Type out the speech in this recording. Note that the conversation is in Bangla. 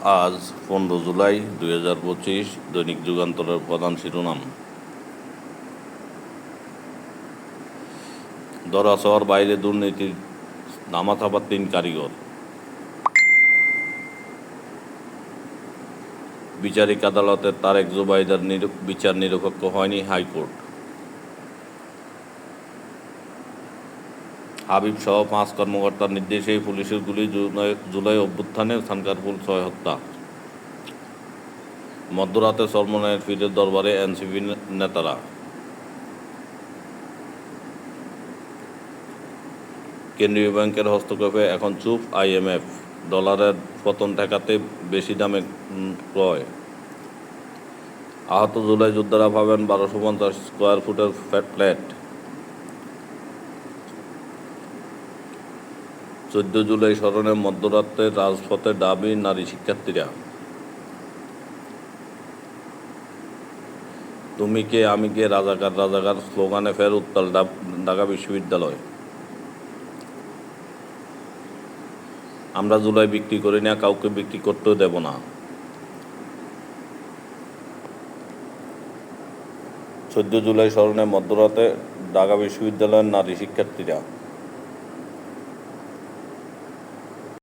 আজ পনেরো জুলাই দুই হাজার পঁচিশ দৈনিক যুগান্তরের প্রধান শিরোনাম। দরাসর বাইরে দুর্নীতির নামাথাপার তিন কারিগর। বিচারিক আদালতের তারেক জুবাইদার বিচার নিরপেক্ষ হয়নি হাইকোর্ট। হাবিব সহ পাঁচ কর্মকর্তার নির্দেশেই পুলিশের গুলি জুলাই- অভ্যুত্থানে সানকারপুল ছয় হত্যা। মধ্যরাতে সলমনের ফিরের দরবারে এনসিপি নেতারা। কেন্দ্রীয় ব্যাংকের হস্তক্ষেপে এখন চুপ আইএমএফ ডলারের পতন ঠেকাতে বেশি দামে ক্রয়। আহত জুলাই যোদ্ধারা পাবেন বারোশো পঞ্চাশ স্কোয়ার ফুটের ফ্ল্যাট চোদ্দ জুলাই স্মরণে মধ্যরাত্রে রাজপথে দাবি নারী শিক্ষার্থীরা, তুমি কে, আমি কে, রাজাকার রাজাকার স্লোগানে ফের উত্তাল ঢাকা বিশ্ববিদ্যালয়। আমরা জুলাই বিক্রি করি না, কাউকে বিক্রি করতেও দেব না। চোদ্দ জুলাই স্মরণে মধ্যরাতে ঢাকা বিশ্ববিদ্যালয়ের নারী শিক্ষার্থীরা